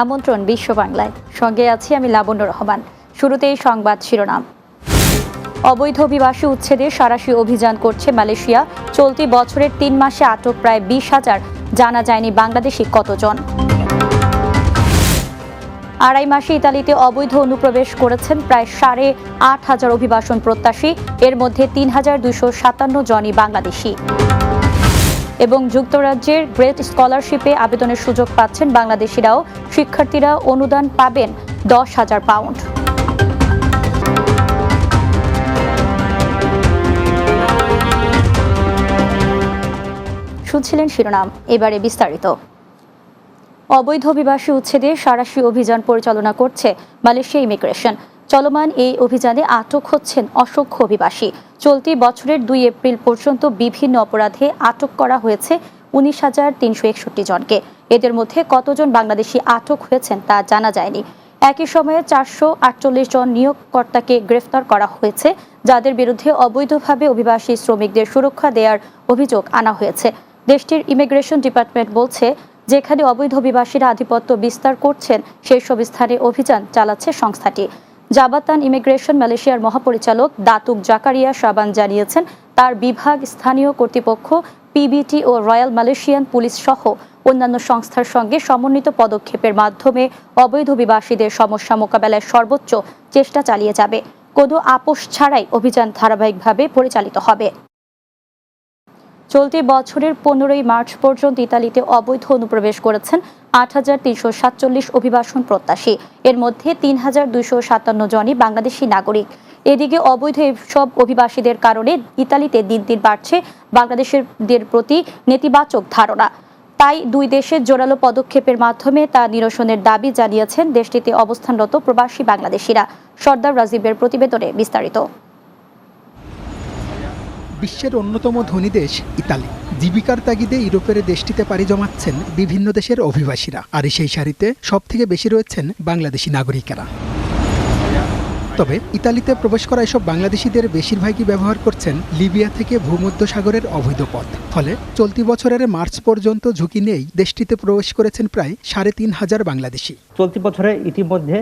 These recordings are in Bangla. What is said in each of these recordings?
আমন্ত্রণ বিশ্ব বাংলায়। সঙ্গে আছি আমি লাবণ্য রহমান। শুরুতেই সংবাদ শিরোনাম। অবৈধ অভিবাসী উচ্ছেদে সারাশি অভিযান করছে মালয়েশিয়া। চলতি বছরের তিন মাসে আটক প্রায় বিশ হাজার জানা যায়নি বাংলাদেশি কতজন। আড়াই মাসে ইতালিতে অবৈধ অনুপ্রবেশ করেছেন প্রায় সাড়ে আট হাজার অভিবাসন প্রত্যাশী। এর মধ্যে তিন হাজার দুশো সাতান্ন জনই বাংলাদেশি। এবং যুক্তরাজ্যের গ্রেট স্কলারশিপে আবেদনের সুযোগ পাচ্ছেন বাংলাদেশিরাও। শিক্ষার্থীরা অনুদান পাবেন দশ হাজার পাউন্ড। শুনছিলেন শিরোনাম, এবারে বিস্তারিত। অবৈধ অভিবাসী উচ্ছেদে সারাশি অভিযান পরিচালনা করছে মালয়েশিয়া ইমিগ্রেশন। চলমান এই অভিযানে আটক হচ্ছেন অসংখ্য অভিবাসী। চলতি বছরের দুই এপ্রিল পর্যন্ত বিভিন্ন অপরাধে আটক করা হয়েছে উনিশ হাজার তিনশো একষট্টি জনকে। এদের মধ্যে কতজন বাংলাদেশি আটক হয়েছেন তা জানা যায়নি। একই সময়ে চারশো আটচল্লিশ জন নিয়োগকর্তাকে গ্রেফতার করা হয়েছে, যাদের বিরুদ্ধে অবৈধভাবে অভিবাসী শ্রমিকদের সুরক্ষা দেওয়ার অভিযোগ আনা হয়েছে। দেশটির ইমিগ্রেশন ডিপার্টমেন্ট বলছে, যেখানে অবৈধ অভিবাসীরা আধিপত্য বিস্তার করছেন, সেই সব স্থানে অভিযান চালাচ্ছে সংস্থাটি। জাবাতান ইমিগ্রেশন মালয়েশিয়ার মহাপরিচালক দাতুক জাকারিয়া সাবান জানিয়েছেন, তার বিভাগ স্থানীয় কর্তৃপক্ষ পিবিটি ও রয়্যাল মালয়েশিয়ান পুলিশ সহ অন্যান্য সংস্থার সঙ্গে সমন্বিত পদক্ষেপের মাধ্যমে অবৈধ অভিবাসীদের সমস্যা মোকাবেলায় সর্বোচ্চ চেষ্টা চালিয়ে যাবে। কোনো আপোষ ছাড়াই অভিযান ধারাবাহিকভাবে পরিচালিত হবে। চলতি বছরের পনেরোই মার্চ পর্যন্ত ইতালিতে অবৈধ অনুপ্রবেশ করেছেন আট হাজার তিনশো সাতচল্লিশ অভিবাসন প্রত্যাশী। এর মধ্যে তিন হাজার দুইশো সাতান্ন জনই বাংলাদেশি নাগরিক। এদিকে অবৈধ সব অভিবাসীদের কারণে ইতালিতে দিন দিন বাড়ছে বাংলাদেশের প্রতি নেতিবাচক ধারণা। তাই দুই দেশের জোরালো পদক্ষেপের মাধ্যমে তা নিরসনের দাবি জানিয়েছেন দেশটিতে অবস্থানরত প্রবাসী বাংলাদেশিরা। সর্দার রাজীবের প্রতিবেদনে বিস্তারিত। বিশ্বের অন্যতম ধনী দেশ ইতালি। জীবিকার তাগিদে ইউরোপের দেশটিতে পাড়ি জমাচ্ছেন বিভিন্ন দেশের অভিবাসীরা। আর সেই সারিতে সব থেকে বেশি রয়েছেন বাংলাদেশি নাগরিকেরা। তবে ইতালিতে প্রবেশ করা এসব বাংলাদেশিদের বেশিরভাগই ব্যবহার করছেন লিবিয়া থেকে ভূমধ্যসাগরের অবৈধ পথ। ফলে চলতি বছরের মার্চ পর্যন্ত ঝুঁকি নেই দেশটিতে প্রবেশ করেছেন প্রায় সাড়ে তিন হাজার বাংলাদেশি। চলতি বছরে ইতিমধ্যে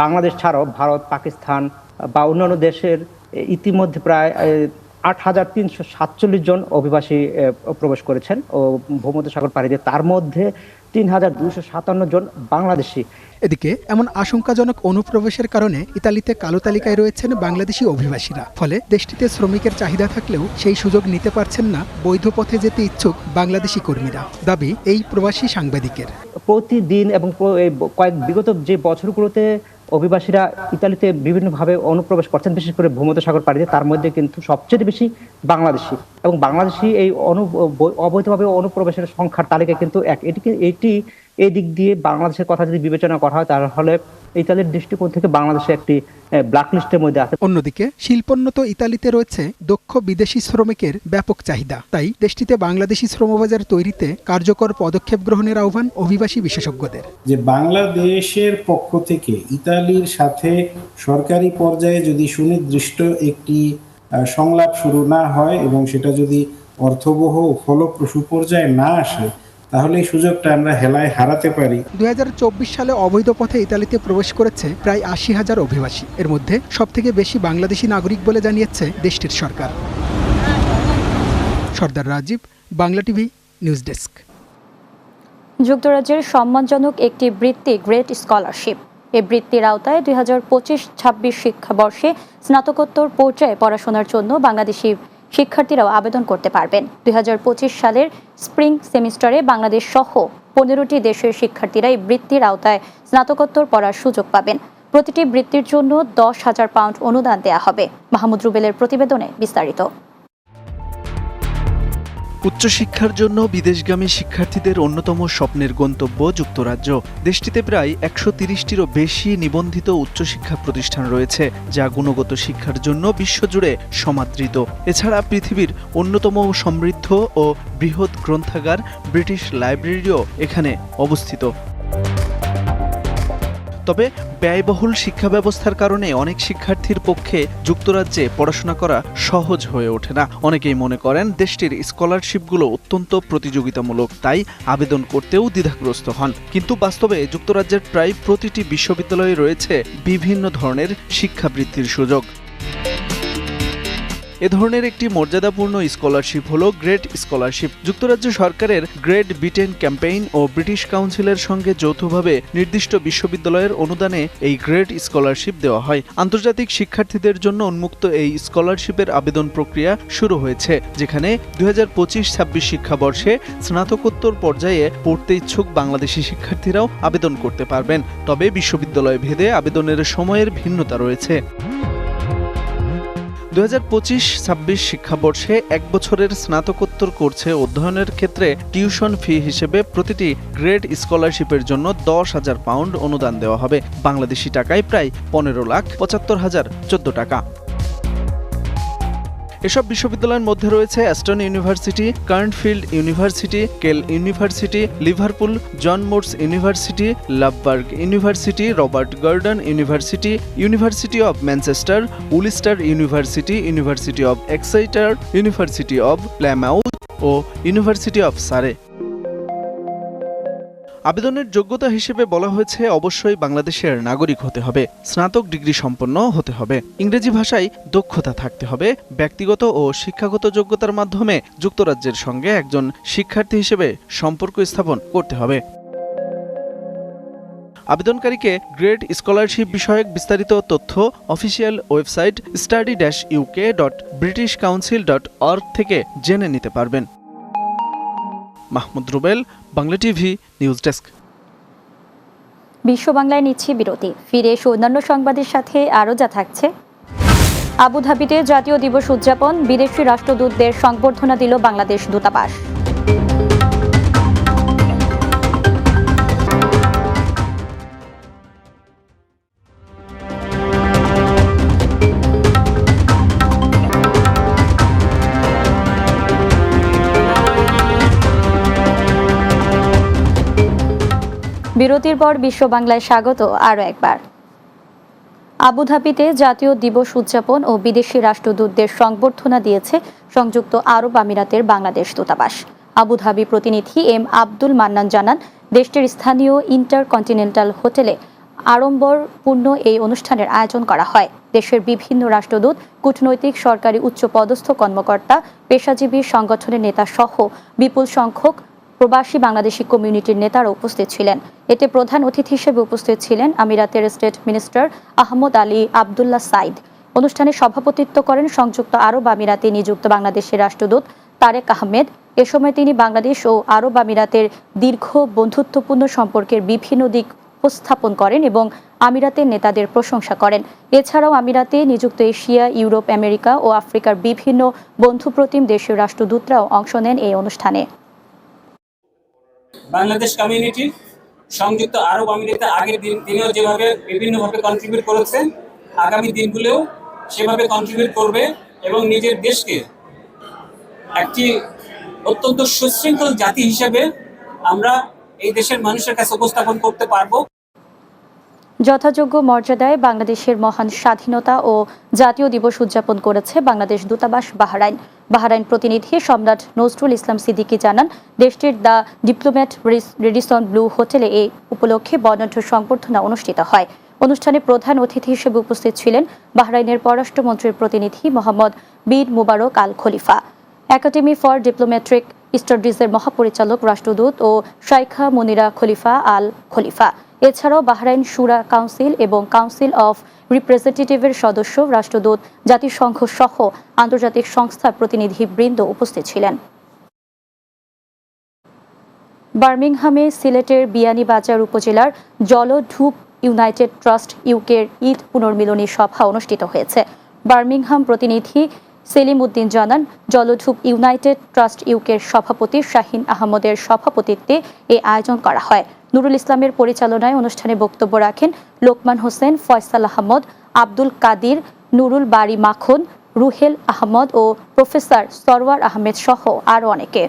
বাংলাদেশ ছাড়াও ভারত, পাকিস্তান বা অন্যান্য দেশের ইতিমধ্যে প্রায় আট হাজার তিনশো সাতচল্লিশ জন অভিবাসী প্রবেশ করেছেন ও ভূমধ্যসাগর পাড়ি দিয়ে তার মধ্যে তিন হাজার দুশো সাতান্ন জন বাংলাদেশি। এদিকে এমন আশঙ্কাজনক অনুপ্রবেশের কারণে ইতালিতে কালো তালিকায় রয়েছেন বাংলাদেশি অভিবাসীরা। ফলে দেশটিতে শ্রমিকের চাহিদা থাকলেও সেই সুযোগ নিতে পারছেন না বৈধ পথে যেতে ইচ্ছুক বাংলাদেশি কর্মীরা। দাবি, এই প্রবাসী সাংবাদিকের। প্রতিদিন এবং কয়েক বিগত যে বছরগুলোতে অভিবাসীরা ইতালিতে বিভিন্নভাবে অনুপ্রবেশ করছেন, বিশেষ করে ভূমধ্যসাগর পাড়িতে, তার মধ্যে কিন্তু সবচেয়ে বেশি বাংলাদেশি। এবং বাংলাদেশি এই অনু অবৈধভাবে অনুপ্রবেশের সংখ্যার তালিকা কিন্তু এক এটি এটি এই দিক দিয়ে বাংলাদেশের কথা যদি বিবেচনা করা হয় তাহলে ইতালির দৃষ্টিকোণ থেকে বাংলাদেশে একটি ব্ল্যাক লিস্টের মধ্যে আছে। অন্যদিকে শিল্পোন্নত ইতালিতে রয়েছে দক্ষ বিদেশি শ্রমিকের ব্যাপক চাহিদা। তাই দেশটিতে বাংলাদেশি শ্রমবাজার তৈরিতে কার্যকর পদক্ষেপ গ্রহণের আহ্বান অভিবাসী বিশেষজ্ঞদের। যে বাংলাদেশের পক্ষ থেকে ইতালির সাথে সরকারি পর্যায়ে যদি সুনির্দিষ্ট একটি সংলাপ শুরু না হয় এবং সেটা যদি অর্থবহ ফলপ্রসূ পর্যায়ে না আসে তাহলে এই সুযোগটা আমরা হেলায় হারাতে পারি। দুই সালে অবৈধ পথে ইতালিতে প্রবেশ করেছে প্রায় আশি হাজার অভিবাসী। এর মধ্যে সবথেকে বেশি বাংলাদেশি নাগরিক বলে জানিয়েছে দেশটির সরকার। Sardar Rajib Bangla TV news desk. যুক্তরাজ্যের সম্মানজনক একটি বৃত্তি গ্রেট স্কলারশিপ। এই বৃত্তির আওতায় দুই হাজার পঁচিশ ছাব্বিশ শিক্ষাবর্ষে স্নাতকোত্তর পর্যায়ে পড়াশোনার জন্য বাংলাদেশি শিক্ষার্থীরাও আবেদন করতে পারবেন। দুই হাজার পঁচিশ সালের স্প্রিং সেমিস্টারে বাংলাদেশ সহ পনেরোটি দেশের শিক্ষার্থীরা এই বৃত্তির আওতায় স্নাতকোত্তর পড়ার সুযোগ পাবেন। প্রতিটি বৃত্তির জন্য দশ হাজার পাউন্ড অনুদান দেয়া হবে। মাহমুদ রুবেলের প্রতিবেদনে বিস্তারিত। উচ্চশিক্ষার জন্য বিদেশগামী শিক্ষার্থীদের অন্যতম স্বপ্নের গন্তব্য যুক্তরাজ্য। দেশটিতে প্রায় একশো তিরিশটিরও বেশি নিবন্ধিত উচ্চশিক্ষা প্রতিষ্ঠান রয়েছে, যা গুণগত শিক্ষার জন্য বিশ্বজুড়ে সমাদৃত। এছাড়া পৃথিবীর অন্যতম সমৃদ্ধ ও বৃহৎ গ্রন্থাগার ব্রিটিশ লাইব্রেরিও এখানে অবস্থিত। তবে ব্যয়বহুল শিক্ষা ব্যবস্থার কারণে অনেক শিক্ষার্থীর পক্ষে যুক্তরাজ্যে পড়াশোনা করা সহজ হয়ে ওঠে না। অনেকেই মনে করেন দেশটির স্কলারশিপগুলো অত্যন্ত প্রতিযোগিতামূলক, তাই আবেদন করতেও দ্বিধাগ্রস্ত হন। কিন্তু বাস্তবে যুক্তরাজ্যের প্রায় প্রতিটি বিশ্ববিদ্যালয়ে রয়েছে বিভিন্ন ধরনের শিক্ষাবৃত্তির সুযোগ। এ ধরনের একটি মর্যাদাপূর্ণ স্কলারশিপ হলো গ্রেট স্কলারশিপ। যুক্তরাজ্য সরকারের গ্রেট ব্রিটেন ক্যাম্পেইন ও ব্রিটিশ কাউন্সিলের সঙ্গে যৌথভাবে নির্দিষ্ট বিশ্ববিদ্যালয়ের অনুদানে এই গ্রেট স্কলারশিপ দেওয়া হয়। আন্তর্জাতিক শিক্ষার্থীদের জন্য উন্মুক্ত এই স্কলারশিপের আবেদন প্রক্রিয়া শুরু হয়েছে, যেখানে দুই হাজার পঁচিশ ছাব্বিশ শিক্ষাবর্ষে স্নাতকোত্তর পর্যায়ে পড়তে ইচ্ছুক বাংলাদেশি শিক্ষার্থীরাও আবেদন করতে পারবেন। তবে বিশ্ববিদ্যালয় ভেদে আবেদনের সময়ের ভিন্নতা রয়েছে। দু হাজার পঁচিশ, ছাব্বিশ শিক্ষাবর্ষে এক বছরের স্নাতকোত্তর কোর্সে অধ্যয়নের ক্ষেত্রে টিউশন ফি হিসেবে প্রতিটি গ্রেড স্কলারশিপের জন্য দশ হাজার পাউন্ড অনুদান দেওয়া হবে। বাংলাদেশি টাকায় প্রায় পনেরো লাখ পঁচাত্তর হাজার চোদ্দ টাকা। এসব বিশ্ববিদ্যালয়ের মধ্যে রয়েছে Aston University, Cranfield University, Keele University, Liverpool, John Moores University, Loughborough University, Robert Gordon University University of Manchester, Ulster University University of Exeter, University of Plymouth O University of Surrey. আবেদনের যোগ্যতা হিসেবে বলা হয়েছে, অবশ্যই বাংলাদেশের নাগরিক হতে হবে, স্নাতক ডিগ্রি সম্পন্ন হতে হবে। ইংরেজি ভাষায় দক্ষতা থাকতে হবে, ব্যক্তিগত ও শিক্ষাগত যোগ্যতার মাধ্যমে যুক্তরাজ্যের সঙ্গে একজন শিক্ষার্থী হিসেবে সম্পর্ক স্থাপন করতে হবে। আবেদনকারীকে গ্রেড স্কলারশিপ বিষয়ক বিস্তারিত তথ্য official website study dash UK dot British Council dot org থেকে জেনে নিতে পারবেন। Mahmud Rubel, Bangla TV, news desk. বিশ্ব বাংলায় নিচ্ছি বিরতি। ফিরে এসে অন্যান্য সংবাদের সাথে, আরও যা থাকছে। আবুধাবিতে জাতীয় দিবস উদযাপন, বিদেশি রাষ্ট্রদূতদের সংবর্ধনা দিল বাংলাদেশ দূতাবাস। বিরতির পর বিশ্ব বাংলায় স্বাগত আরও একবার। আবুধাবিতে জাতীয় দিবস উদযাপন ও বিদেশি রাষ্ট্রদূতদের সংবর্ধনা দিয়েছে সংযুক্ত আরব আমিরাতের বাংলাদেশ দূতাবাস। আবুধাবি প্রতিনিধি এম আব্দুল মান্নান জানান, দেশটির স্থানীয় ইন্টারকন্টিনেন্টাল হোটেলে আড়ম্বরপূর্ণ এই অনুষ্ঠানের আয়োজন করা হয়। দেশের বিভিন্ন রাষ্ট্রদূত, কূটনৈতিক, সরকারি উচ্চ পদস্থ কর্মকর্তা, পেশাজীবী সংগঠনের নেতা সহ বিপুল সংখ্যক প্রবাসী বাংলাদেশি কমিউনিটির নেতারা উপস্থিত ছিলেন। এতে প্রধান অতিথি হিসেবে উপস্থিত ছিলেন আমিরাতের state minister Ahmed Ali Abdullah Saeed. অনুষ্ঠানে সভাপতিত্ব করেন সংযুক্ত আরব আমিরাতে নিযুক্ত বাংলাদেশের রাষ্ট্রদূত তারেক আহমেদ। এ সময় তিনি বাংলাদেশ ও আরব আমিরাতের দীর্ঘ বন্ধুত্বপূর্ণ সম্পর্কের বিভিন্ন দিক উপস্থাপন করেন এবং আমিরাতের নেতাদের প্রশংসা করেন। এছাড়াও আমিরাতে নিযুক্ত এশিয়া, ইউরোপ, আমেরিকা ও আফ্রিকার বিভিন্ন বন্ধুপ্রতিম দেশের রাষ্ট্রদূতরাও অংশ নেন এই অনুষ্ঠানে। বাংলাদেশ কমিউনিটি সংযুক্ত আরব আমিরাতে আগের দিন তিনিও যেভাবে বিভিন্নভাবে কন্ট্রিবিউট করেছে, আগামী দিনগুলোও সেভাবে কন্ট্রিবিউট করবে এবং নিজের দেশকে একটি অত্যন্ত সুশৃঙ্খল জাতি হিসেবে আমরা এই দেশের মানুষের কাছে উপস্থাপন করতে পারব। যথাযোগ্য মর্যাদায় বাংলাদেশের মহান স্বাধীনতা ও জাতীয় দিবস উদযাপন করেছে বাংলাদেশ দূতাবাস বাহরাইন। বাহরাইন প্রতিনিধি সম্রাট নজরুল ইসলাম সিদ্দিকী জানান, দেশটির দ্য ডিপ্লোম্যাট রেডিসন ব্লু হোটেলে এই উপলক্ষে বর্ণাঢ্য সংবর্ধনা অনুষ্ঠিত হয়। অনুষ্ঠানে প্রধান অতিথি হিসেবে উপস্থিত ছিলেন বাহরাইনের পররাষ্ট্রমন্ত্রীর প্রতিনিধি Mohammed bin Mubarak Al Khalifa. Academy for diplomatic স্টাডিজের মহাপরিচালক রাষ্ট্রদূত ও শাইখা মনিরা খলিফা আল খলিফা। এছাড়াও বাহরাইন সুরা কাউন্সিল এবং কাউন্সিল অফ রিপ্রেজেন্টেটিভের সদস্য রাষ্ট্রদূত জাতিসংঘ সহ আন্তর্জাতিক সংস্থার প্রতিনিধিবৃন্দ উপস্থিত ছিলেন। বার্মিংহামে সিলেটের বিয়ানীবাজার উপজেলার জলঢুপ ইউনাইটেড ট্রাস্ট ইউকের ঈদ পুনর্মিলনী সভা অনুষ্ঠিত হয়েছে। বার্মিংহাম প্রতিনিধি সেলিম উদ্দিন জানান, জলঢুপ ইউনাইটেড ট্রাস্ট ইউকের সভাপতি শাহিন আহমদের সভাপতিত্বে এ আয়োজন করা হয়। নুরুল ইসলামের পরিচালনায় অনুষ্ঠানে বক্তব্য রাখেন লোকমান হোসেন, ফয়সাল আহমদ, আব্দুল কাদির, নুরুল বাড়ি মাখন, রুহেল আহমদ ও প্রফেসর সরওয়ার আহমেদ সহ আরও অনেকে।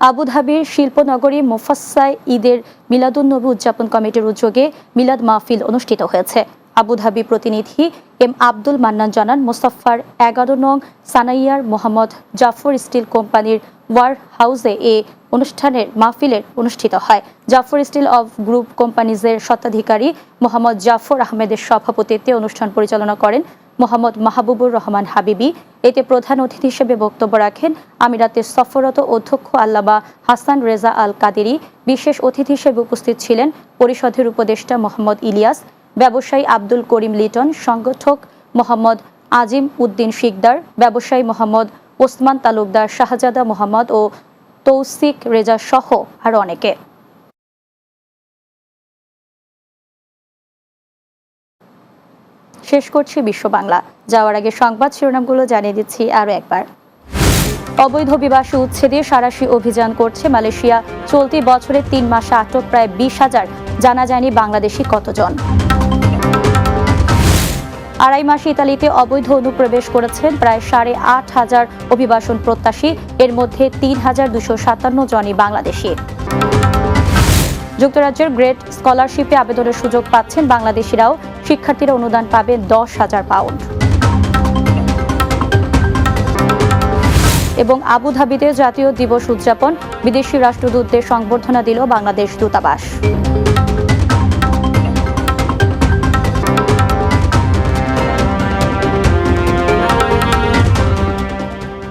আবুধাবির শিল্পনগরী মুফাসায় ঈদের মিলাদুন্নবী উদযাপন কমিটির উদ্যোগে মিলাদ মাহফিল অনুষ্ঠিত হয়েছে। আবুধাবি প্রতিনিধি এম আব্দুল মান্নান জানান, মোসাফফার এগারো নং সানাইয়ার মোহাম্মদ জাফর স্টিল কোম্পানির ওয়ার হাউসে এ অনুষ্ঠানের মাহফিলের অনুষ্ঠিত হয়। জাফর স্টিল অফ গ্রুপ কোম্পানিজের স্বত্বাধিকারী মোহাম্মদ জাফর আহমেদের সভাপতিত্বে অনুষ্ঠান পরিচালনা করেন মোহাম্মদ মাহবুবুর রহমান হাবিবি। এতে প্রধান অতিথি হিসেবে বক্তব্য রাখেন আমিরাতের সফররত অধ্যক্ষ আল্লামা হাসান রেজা আল কাদেরি বিশেষ অতিথি হিসেবে উপস্থিত ছিলেন পরিষদের উপদেষ্টা মোহাম্মদ ইলিয়াস ব্যবসায়ী আব্দুল করিম লিটন, সংগঠক মোহাম্মদ আজিম উদ্দিন শিকদার, ব্যবসায়ী মোহাম্মদ ওসমান তালুকদার, শাহজাদা মোহাম্মদ ও তৌসিক রেজা সহ আরও অনেকে। শেষ করছি বিশ্ব বাংলা। যাওয়ার আগে সংবাদ শিরোনামগুলো জানিয়ে দিচ্ছি আরও একবার। অবৈধ অভিবাসী উচ্ছেদে সারাশি অভিযান করছে মালয়েশিয়া। চলতি বছরের তিন মাসে আটক প্রায় বিশ হাজার জানা যায়নি বাংলাদেশি কতজন? আড়াই মাসে ইতালিতে অবৈধ অনুপ্রবেশ করেছেন প্রায় সাড়ে আট হাজার অভিবাসন প্রত্যাশী, এর মধ্যে তিন হাজার দুশো সাতান্ন জনই বাংলাদেশি। যুক্তরাজ্যের গ্রেট স্কলারশিপে আবেদনের সুযোগ পাচ্ছেন বাংলাদেশিরাও, শিক্ষার্থীরা অনুদান পাবেন দশ হাজার পাউন্ড। এবং আবুধাবিতে জাতীয় দিবস উদযাপন, বিদেশি রাষ্ট্রদূতদের সংবর্ধনা দিল বাংলাদেশ দূতাবাস।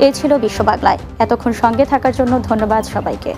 এ ছিল বিশ্ব বাংলায়। এতক্ষণ সঙ্গে থাকার জন্য ধন্যবাদ সবাইকে।